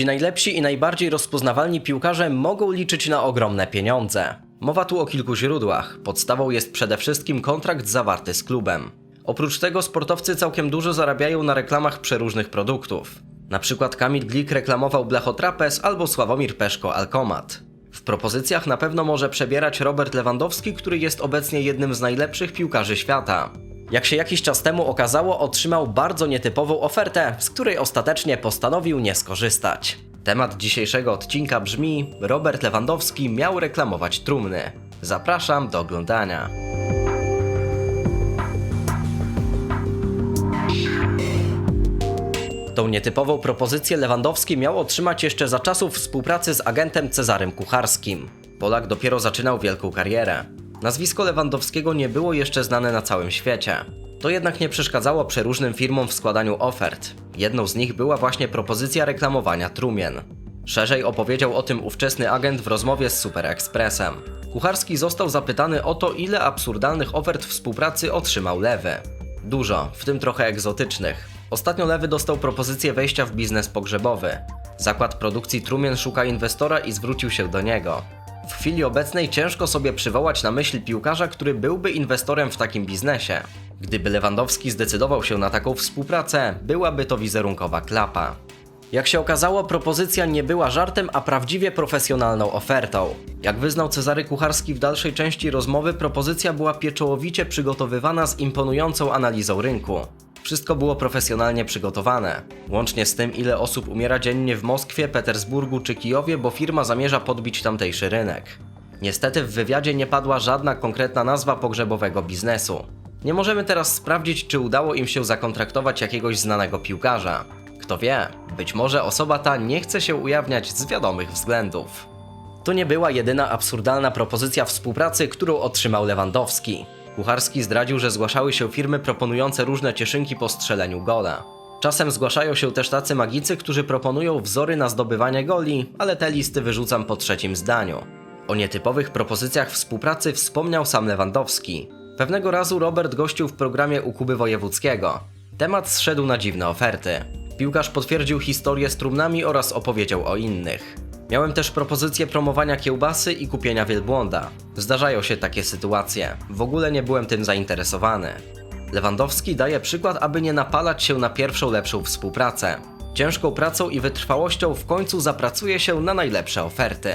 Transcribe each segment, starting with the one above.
Ci najlepsi i najbardziej rozpoznawalni piłkarze mogą liczyć na ogromne pieniądze. Mowa tu o kilku źródłach. Podstawą jest przede wszystkim kontrakt zawarty z klubem. Oprócz tego sportowcy całkiem dużo zarabiają na reklamach przeróżnych produktów. Na przykład Kamil Glik reklamował Blechotrapez albo Sławomir Peszko Alkomat. W propozycjach na pewno może przebierać Robert Lewandowski, który jest obecnie jednym z najlepszych piłkarzy świata. Jak się jakiś czas temu okazało, otrzymał bardzo nietypową ofertę, z której ostatecznie postanowił nie skorzystać. Temat dzisiejszego odcinka brzmi: Robert Lewandowski miał reklamować trumny. Zapraszam do oglądania. Tą nietypową propozycję Lewandowski miał otrzymać jeszcze za czasów współpracy z agentem Cezarym Kucharskim. Polak dopiero zaczynał wielką karierę. Nazwisko Lewandowskiego nie było jeszcze znane na całym świecie. To jednak nie przeszkadzało przeróżnym firmom w składaniu ofert. Jedną z nich była właśnie propozycja reklamowania trumien. Szerzej opowiedział o tym ówczesny agent w rozmowie z Super Expressem. Kucharski został zapytany o to, ile absurdalnych ofert współpracy otrzymał Lewy. Dużo, w tym trochę egzotycznych. Ostatnio Lewy dostał propozycję wejścia w biznes pogrzebowy. Zakład produkcji trumien szuka inwestora i zwrócił się do niego. W chwili obecnej ciężko sobie przywołać na myśl piłkarza, który byłby inwestorem w takim biznesie. Gdyby Lewandowski zdecydował się na taką współpracę, byłaby to wizerunkowa klapa. Jak się okazało, propozycja nie była żartem, a prawdziwie profesjonalną ofertą. Jak wyznał Cezary Kucharski w dalszej części rozmowy, propozycja była pieczołowicie przygotowywana z imponującą analizą rynku. Wszystko było profesjonalnie przygotowane, łącznie z tym, ile osób umiera dziennie w Moskwie, Petersburgu czy Kijowie, bo firma zamierza podbić tamtejszy rynek. Niestety w wywiadzie nie padła żadna konkretna nazwa pogrzebowego biznesu. Nie możemy teraz sprawdzić, czy udało im się zakontraktować jakiegoś znanego piłkarza. Kto wie, być może osoba ta nie chce się ujawniać z wiadomych względów. To nie była jedyna absurdalna propozycja współpracy, którą otrzymał Lewandowski. Kucharski zdradził, że zgłaszały się firmy proponujące różne cieszynki po strzeleniu gola. Czasem zgłaszają się też tacy magicy, którzy proponują wzory na zdobywanie goli, ale te listy wyrzucam po trzecim zdaniu. O nietypowych propozycjach współpracy wspomniał sam Lewandowski. Pewnego razu Robert gościł w programie u Kuby Wojewódzkiego. Temat zszedł na dziwne oferty. Piłkarz potwierdził historię z trumnami oraz opowiedział o innych. Miałem też propozycję promowania kiełbasy i kupienia wielbłąda. Zdarzają się takie sytuacje. W ogóle nie byłem tym zainteresowany. Lewandowski daje przykład, aby nie napalać się na pierwszą lepszą współpracę. Ciężką pracą i wytrwałością w końcu zapracuje się na najlepsze oferty.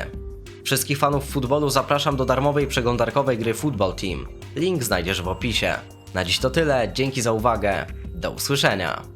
Wszystkich fanów futbolu zapraszam do darmowej przeglądarkowej gry Football Team. Link znajdziesz w opisie. Na dziś to tyle, dzięki za uwagę, do usłyszenia.